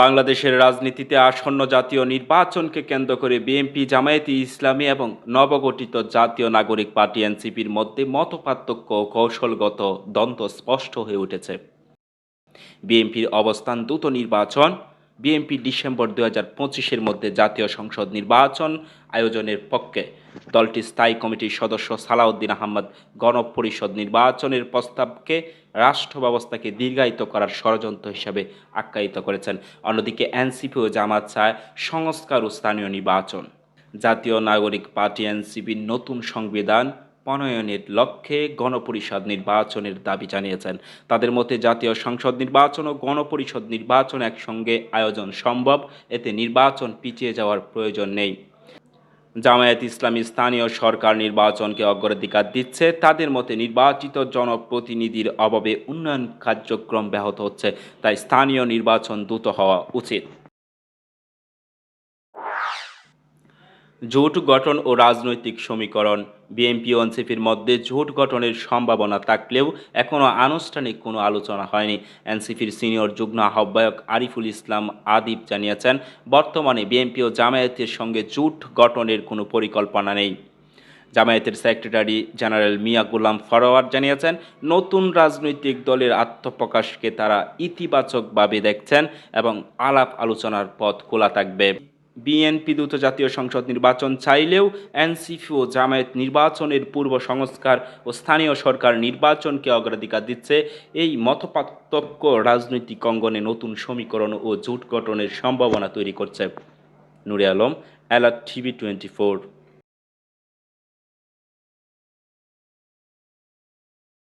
বাংলাদেশের রাজনীতিতে আসন্ন জাতীয় নির্বাচনকে কেন্দ্র করে বিএনপি, জামায়াতি ইসলামী এবং নবগঠিত জাতীয় নাগরিক পার্টি এনসিপির মধ্যে মতপার্থক্য পার্থক্য কৌশলগত দ্বন্দ্ব স্পষ্ট হয়ে উঠেছে। বিএনপির অবস্থান দ্রুত নির্বাচন বিএনপি ডিসেম্বর দু হাজার পঁচিশের মধ্যে জাতীয় সংসদ নির্বাচন আয়োজনের পক্ষে। দলটির স্থায়ী কমিটির সদস্য সালাউদ্দিন আহমদ গণপরিষদ নির্বাচনের প্রস্তাবকে রাষ্ট্র ব্যবস্থাকে দীর্ঘায়িত করার ষড়যন্ত্র হিসাবে আখ্যায়িত করেছেন। অন্যদিকে এনসিপি ও জামাত চায় সংস্কার ও স্থানীয় নির্বাচন। জাতীয় নাগরিক পার্টি এনসিপির নতুন সংবিধান প্রণয়নের লক্ষ্যে গণপরিষদ নির্বাচনের দাবি জানিয়েছেন। তাদের মতে জাতীয় সংসদ নির্বাচন ও গণপরিষদ নির্বাচন একসঙ্গে আয়োজন সম্ভব, এতে নির্বাচন পিছিয়ে যাওয়ার প্রয়োজন নেই। জামায়াত ইসলামী স্থানীয় সরকার নির্বাচনকে অগ্রাধিকার দিচ্ছে। তাদের মতে নির্বাচিত জনপ্রতিনিধির অভাবে উন্নয়ন কার্যক্রম ব্যাহত হচ্ছে, তাই স্থানীয় নির্বাচন দ্রুত হওয়া উচিত। জোট গঠন ও রাজনৈতিক সমীকরণ। বিএনপি ও এনসিপির মধ্যে জোট গঠনের সম্ভাবনা থাকলেও এখনও আনুষ্ঠানিক কোনো আলোচনা হয়নি। এনসিপির সিনিয়র যুগ্ম আহ্বায়ক আরিফুল ইসলাম আদিব জানিয়েছেন, বর্তমানে বিএনপি ও জামায়াতের সঙ্গে জোট গঠনের কোনো পরিকল্পনা নেই। জামায়াতের সেক্রেটারি জেনারেল মিয়া গুলাম ফরওয়ার জানিয়েছেন, নতুন রাজনৈতিক দলের আত্মপ্রকাশকে তারা ইতিবাচকভাবে দেখছেন এবং আলাপ আলোচনার পথ খোলা থাকবে। বিএনপি দ্রুত জাতীয় সংসদ নির্বাচন চাইলেও এনসিপি ও জামায়াত নির্বাচনের পূর্ব সংস্কার ও স্থানীয় সরকার নির্বাচনকে অগ্রাধিকার দিচ্ছে। এই মতপার্থক্য রাজনৈতিক অঙ্গনে নতুন সমীকরণ ও জোট গঠনের সম্ভাবনা তৈরি করছে। Nure Alam alert TV twenty four